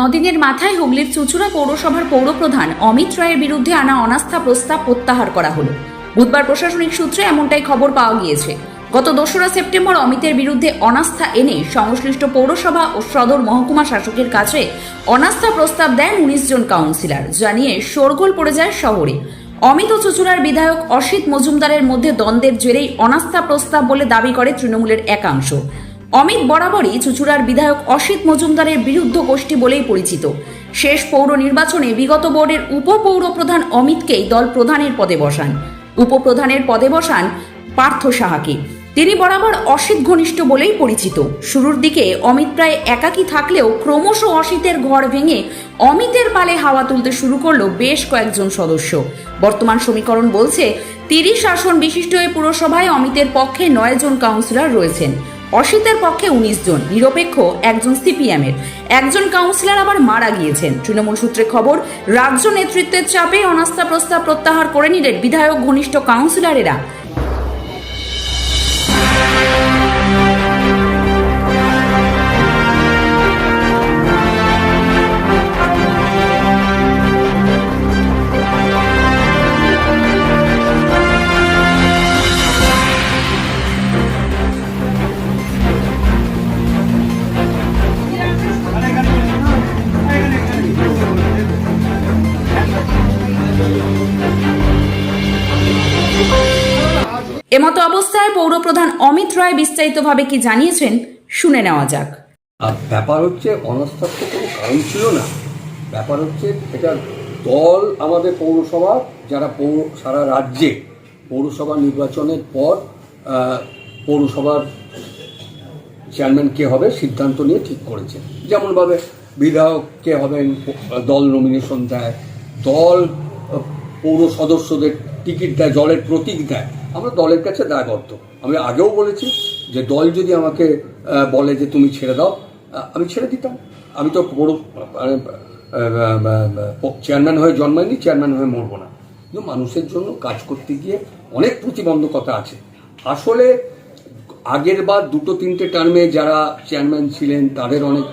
নদিনের মাথায় হুগলির চুচুড়া পৌরসভার পৌরপ্রধান অমিত রায়ের বিরুদ্ধে আনা অনাস্থা প্রস্তাব প্রত্যাহার করা হলো। বুধবার প্রশাসনিক সূত্রে এমনটাই খবর পাওয়া গিয়েছে। গত দোসরা সেপ্টেম্বর অমিতের বিরুদ্ধে অনাস্থা এনে সংশ্লিষ্ট পৌরসভা ও সদর মহকুমা শাসকের কাছে অনাস্থা প্রস্তাব দেন উনিশ জন কাউন্সিলর, জানিয়ে শোরগোল পড়ে যায় শহরে। অমিত ও চুচুড়ার বিধায়ক অসিত মজুমদারের মধ্যে দ্বন্দ্বের জেরেই অনাস্থা প্রস্তাব বলে দাবি করে তৃণমূলের একাংশ। অমিত বরাবরই চুচুড়ার বিধায়ক অসিত মজুমদারের বিরুদ্ধ গোষ্ঠী বলেই পরিচিত। শেষ পৌর নির্বাচনে বিগত বোর্ডের উপপৌর প্রধান অমিতকেই দল প্রধানের পদে বসান। উপপ্রধানের পদে বসান পার্থ সাহাকে। তিনি বরাবর অসিত ঘনিষ্ঠ বলেই পরিচিত। শুরুর দিকে অমিত প্রায় একাকী থাকলেও ক্রমশ অসিতের ঘর ভেঙে অমিতের পালে হাওয়া তুলতে শুরু করল বেশ কয়েকজন সদস্য। বর্তমান সমীকরণ বলছে, তিরিশ আসন বিশিষ্ট এই পুরসভায় অমিতের পক্ষে নয় জন কাউন্সিলর রয়েছেন। অসিতের পক্ষে উনিশ জন, নিরপেক্ষ একজন সিপিএমের। একজন কাউন্সিলর আবার মারা গিয়েছেন। তৃণমূল সূত্রে খবর, রাজ্য নেতৃত্বের চাপে অনাস্থা প্রস্তাব প্রত্যাহার করে নিলেন বিধায়ক ঘনিষ্ঠ কাউন্সিলরেরা অবস্থায় পৌরপ্রধান অমিত রায় বিস্তারিতভাবে কি জানিয়েছেন, শুনে নেওয়া যাক। ব্যাপার হচ্ছে, অনাস্থার কোনো কারণ ছিল না। ব্যাপার হচ্ছে, এটা দল আমাদের পৌরসভা, যারা পৌর, সারা রাজ্যে পৌরসভা নির্বাচনের পর পৌরসভার চেয়ারম্যান কে হবে সিদ্ধান্ত নিয়ে ঠিক করেছে যেমনভাবে বিধায়ক কে হবেন, দল নমিনেশন দেয়, দল পৌর সদস্যদের টিকিট দেয় দলের প্রতীক দেয়। আমরা দলের কাছে দায়বদ্ধ। আমি আগেও বলেছি যে দল যদি আমাকে বলে যে তুমি ছেড়ে দাও আমি ছেড়ে দিতাম। আমি তো পৌর চেয়ারম্যান হয়ে জন্মাইনি, চেয়ারম্যান হয়ে মরবো না। কিন্তু মানুষের জন্য কাজ করতে গিয়ে অনেক প্রতিবন্ধকতা আছে। আসলে আগের বার দুটো তিনটে টার্মে যারা চেয়ারম্যান ছিলেন, তাদের অনেক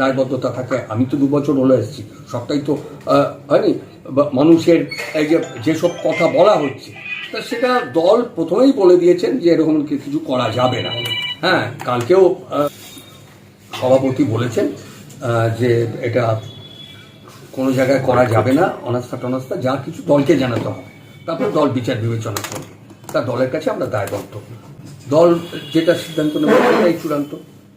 দায়বদ্ধতা থাকে। আমি তো দু বছর হলে এসেছি। সবটাই তো হয়নি? মানুষের এই যে, যেসব কথা বলা হচ্ছে তা সেটা দল প্রথমেই বলে দিয়েছেন যে এরকম কিছু করা যাবে না। হ্যাঁ কালকেও সভাপতি বলেছেন যে এটা কোনো জায়গায় করা যাবে না, অনাস্থা টনাস্থা, যা কিছু দলকে জানাতে হবে। তারপর দল বিচার বিবেচনা করবে। তা দলের কাছে আমরা দায়বদ্ধ। দল যেটা সিদ্ধান্ত নেবে সেটাই চূড়ান্ত।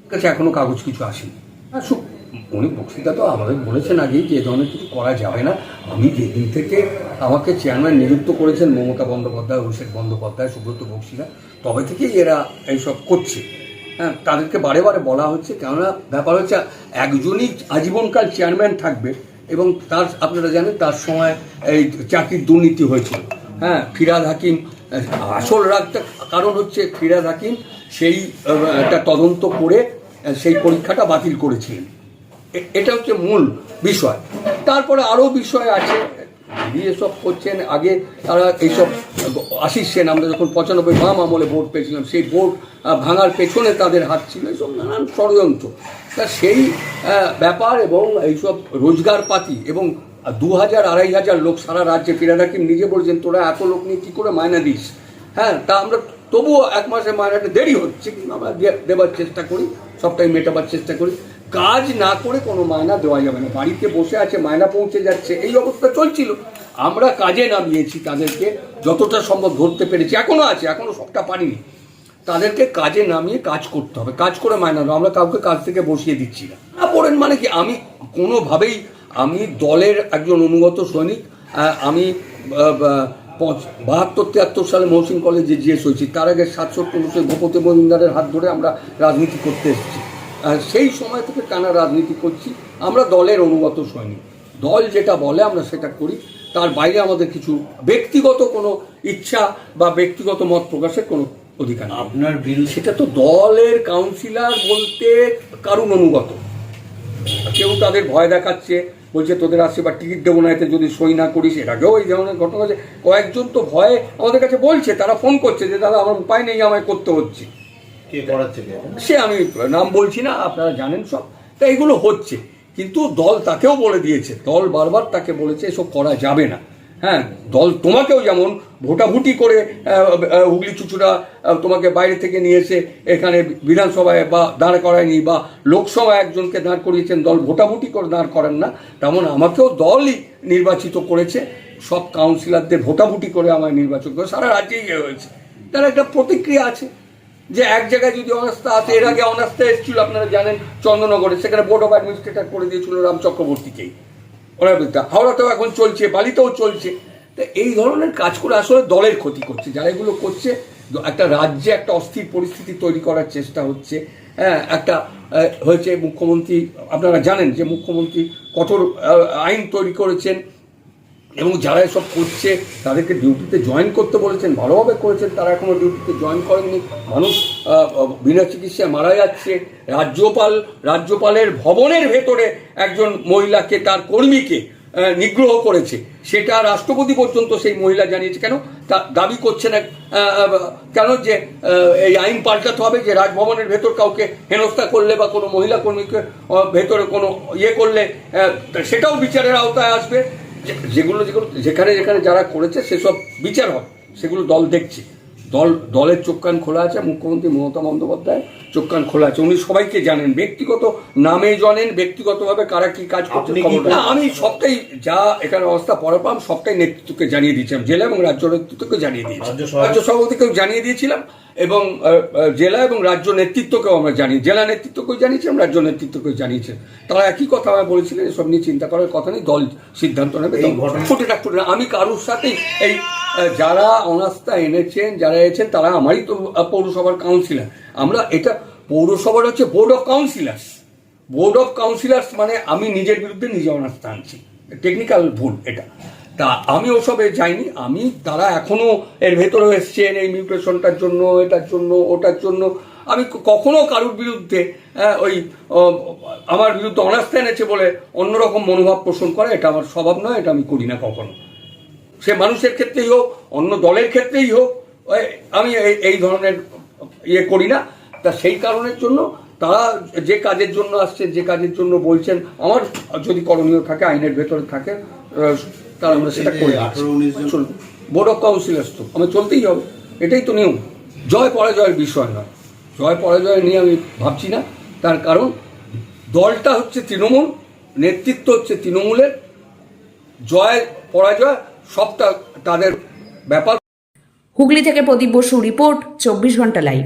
কাছে এখনও কাগজ কিছু আসেনি। হ্যাঁ সু- উনি বক্তৃতা তো আমাদের বলেছেন আগেই যে ধরনের কিছু করা যাবে না। আমি যেদিন থেকে আমাকে চেয়ারম্যান নিযুক্ত করেছেন মমতা বন্দ্যোপাধ্যায়, অভিষেক বন্দ্যোপাধ্যায়, সুব্রত বক্সিরা। তবে থেকেই এরা এইসব করছে। হ্যাঁ তাদেরকে বারে বারে বলা হচ্ছে, কেননা ব্যাপার হচ্ছে একজনই আজীবনকাল চেয়ারম্যান থাকবে এবং তার, আপনারা জানেন তার সময় এই চাকরির দুর্নীতি হয়েছিল। হ্যাঁ ফিরাদ হাকিম, আসল রাগটা, কারণ হচ্ছে ফিরাদ হাকিম সেই একটা তদন্ত করে সেই পরীক্ষাটা বাতিল করেছিলেন। এটা হচ্ছে মূল বিষয়। তারপরে আরও বিষয় আছে দিদি এসব করছেন। আগে তারা এইসব আশিস সেন, আমরা যখন পঁচানব্বই বাম আমলে ভোট পেয়েছিলাম, সেই ভোট ভাঙার পেছনে তাদের হাত ছিল এইসব নানান ষড়যন্ত্র। তা সেই ব্যাপার এবং এইসব রোজগার পাতি এবং দু হাজার আড়াই হাজার লোক সারা রাজ্যে ফিরাদ হাকিম নিজে বলছেন, তোরা এত লোক নিয়ে কী করে মায়না দিস? হ্যাঁ তা আমরা তবুও এক মাসে মায়নাটা দেরি হচ্ছে, কিন্তু আমরা দেবার চেষ্টা করি, সবটাই মেটাবার চেষ্টা করি। কাজ না করে কোনো মায়না দেওয়া যাবে না। বাড়িতে বসে আছে, মায়না পৌঁছে যাচ্ছে, এই অবস্থা চলছিল। আমরা কাজে নামিয়েছি তাদেরকে, যতটা সম্ভব ধরতে পেরেছি। এখনও আছে, এখনও সবটা পারিনি। তাদেরকে কাজে নামিয়ে কাজ করতে হবে। কাজ করে মায়না দেবো আমরা কাউকে কাজ থেকে বসিয়ে দিচ্ছি না। না, পড়েন মানে কি? আমি কোনোভাবেই, আমি দলের একজন অনুগত সৈনিক আমি বাহাত্তর, তিয়াত্তর সালে মহসিন কলেজে জিএস হয়েছি। তার আগে সাতষট্টি উনিশে ভূপতি মজুমদারের হাত ধরে আমরা রাজনীতি করতে এসেছি। সেই সময় থেকে টানা রাজনীতি করছি। আমরা দলের অনুগত সৈনিক। দল যেটা বলে আমরা সেটা করি। তার বাইরে আমাদের কিছু ব্যক্তিগত কোনো ইচ্ছা বা ব্যক্তিগত মত প্রকাশের কোনো অধিকার নেই। আপনার বিরুদ্ধে সেটা তো দলের কাউন্সিলর বলতে কারুন অনুগত। কেউ তাদের ভয় দেখাচ্ছে বলছে তোদের আসছে বা টিকিট দেবো না এতে যদি সই না করিস এর আগেও এই ধরনের ঘটনা আছে। কয়েকজন তো ভয়ে আমাদের কাছে বলছে তারা ফোন করছে যে দাদা আমার উপায় নেই আমায় করতে হচ্ছে। সে আমি নাম বলছি না আপনারা জানেন সব। তা এগুলো হচ্ছে। কিন্তু দল তাকেও বলে দিয়েছে। দল বারবার তাকে বলেছে এসব করা যাবে না। হ্যাঁ দল তোমাকেও যেমন ভোটাভুটি করে হুগলি আহ, তোমাকে বাইরে থেকে নিয়ে এসে এখানে বিধানসভায় বা দাঁড় করায়নি বা লোকসভায় একজনকে দাঁড় করিয়েছেন দল ভোটাভুটি করে দাঁড় করেন না। তেমন আমাকেও দলই নির্বাচিত করেছে। সব কাউন্সিলরদের ভোটাভুটি করে আমায় নির্বাচন করে। সারা রাজ্যেই হয়েছে। তার একটা প্রতিক্রিয়া আছে। যে এক জায়গায় যদি অনাস্থা আছে, এর আগে অনাস্থা এসেছিল, আপনারা জানেন চন্দ্রনগরে সেখানে বোর্ড অফ অ্যাডমিনিস্ট্রেটর করে দিয়েছিল রাম চক্রবর্তীকেই। হাওড়াতেও এখন চলছে, বালিতেও চলছে। তো এই ধরনের কাজ করে আসলে দলের ক্ষতি করছে। যারা এগুলো করছে, একটা রাজ্যে একটা অস্থির পরিস্থিতি তৈরি করার চেষ্টা হচ্ছে। হ্যাঁ একটা হয়েছে মুখ্যমন্ত্রী, আপনারা জানেন যে মুখ্যমন্ত্রী কঠোর আইন তৈরি করেছেন। এবং যারা এসব করছে তাদেরকে ডিউটিতে জয়েন করতে বলেছেন ভালোভাবে করেছেন তারা এখনও ডিউটিতে জয়েন করেননি। মানুষ বিনা চিকিৎসায় মারা যাচ্ছে। রাজ্যপাল রাজ্যপালের ভবনের ভেতরে একজন মহিলাকে তার কর্মীকে নিগ্রহ করেছে। সেটা রাষ্ট্রপতি পর্যন্ত সেই মহিলা জানিয়েছে। কেন? তা দাবি আহ, আহ, কেন যে এই আইন পাল্টাতে হবে যে রাজভবনের ভেতর কাউকে হেনস্থা করলে বা কোনো মহিলা কর্মীকে ভেতরে কোনো ইয়ে করলে সেটাও বিচারের আওতায় আসবে। যেগুলো যেগুলো, যেখানে যেখানে যারা করেছে সেসব বিচার হবে, সেগুলো দল দেখছে। দল, দলের চোখ কান খোলা আছে, মুখ্যমন্ত্রী মমতা বন্দ্যোপাধ্যায় চোখ কান খোলা আছে। উনি সবাইকে জানেন ব্যক্তিগত নামে জানেন ব্যক্তিগতভাবে কারা কি কাজ করছে আপনি কি খবরটা- না, আমি সবটাই যা এখানে অবস্থা পরে পাম সবটাই নেতৃত্বকে জানিয়ে দিয়েছিলাম জেলা এবং রাজ্য নেতৃত্বকে জানিয়ে দিয়েছি রাজ্য সভাপতিকেও জানিয়ে দিয়েছিলাম এবং জেলা এবং রাজ্য নেতৃত্বকেও আমরা জানি জেলা নেতৃত্বকেও জানিয়েছিলাম রাজ্য নেতৃত্বকেও জানিয়েছিলাম। তারা একই কথা আমায় বলেছিলেন এসব নিয়ে চিন্তা করার কথা নেই দল সিদ্ধান্ত নেবে এই ঘটনা- ফুটে না ফুটে আমি কারোর সাথেই এই যারা অনাস্থা এনেছেন যারা এনেছেন তারা আমারই তো পৌরসভার কাউন্সিলর। আমরা এটা পৌরসভার হচ্ছে board of councillors board of councillors মানে আমি নিজের বিরুদ্ধে নিজে অনাস্থা আনছি টেকনিক্যাল ভুল এটা। তা আমি ওসবে যাইনি আমি তারা এখনও এর ভেতরে এসছেন এই মিউটেশনটার জন্য এটার জন্য ওটার জন্য। আমি কখনো কারোর বিরুদ্ধে আহ, ওই আমার বিরুদ্ধে অনাস্থা এনেছে বলে অন্যরকম মনোভাব পোষণ করা এটা আমার স্বভাব নয় এটা আমি করি না কখনো। সে মানুষের ক্ষেত্রেই হোক অন্য দলের ক্ষেত্রেই হোক আমি এই ধরনের ইয়ে করি না। তা সেই কারণের জন্য তারা যে কাজের জন্য আসছে যে কাজের জন্য বলছেন আমার যদি করণীয় থাকে আইনের ভেতরে থাকে তাহলে আমরা সেটা করি এই যে 18, 19 জন- বোর্ড অফ কাউন্সিলার্স তো আমার চলতেই হবে। এটাই তো নিয়ম। জয় পরাজয়ের বিষয় নয়। জয় পরাজয় নিয়ে আমি ভাবছি না। তার কারণ দলটা হচ্ছে তৃণমূল নেতৃত্ব হচ্ছে তৃণমূলের। জয় পরাজয় সবটা তাদের ব্যাপার। হুগলি থেকে প্রদীপ বসু রিপোর্ট, চব্বিশ ঘণ্টা লাইভ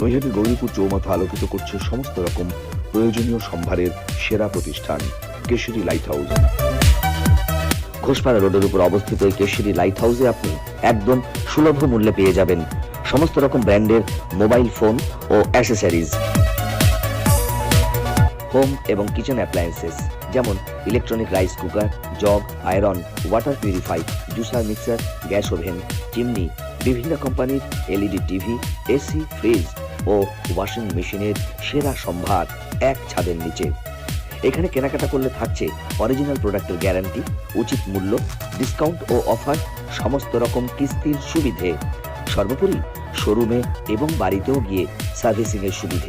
নৈহাটি গৌরীপুর চৌমাথা আলোকিত করছে সমস্ত রকম প্রয়োজনীয় সম্ভারের সেরা প্রতিষ্ঠান, কেশরী লাইট হাউস ঘোষপাড়া রোডের উপর অবস্থিত এই কেশরী লাইট হাউসে আপনি একদম সুলভ মূল্যে পেয়ে যাবেন সমস্ত রকম ব্র্যান্ডের মোবাইল ফোন ও অ্যাসেসরিজ হোম এবং কিচেন অ্যাপ্লায়েন্সেস যেমন electronic rice cooker jug iron water purify juicer mixer, gas oven, chimney, বিভিন্ন কোম্পানির এলইডি টিভি, এসি, ফ্রিজ ও ওয়াশিং মেশিনের সেরা সম্ভার এক ছাদের নিচে। এখানে কেনাকাটা করলে থাকছে অরিজিনাল প্রোডাক্টের গ্যারান্টি, উচিত মূল্য, ডিসকাউন্ট ও অফার, সমস্ত রকম কিস্তির সুবিধে। সর্বোপরি শোরুমে এবং বাড়িতেও গিয়ে সার্ভিসিং এর সুবিধে।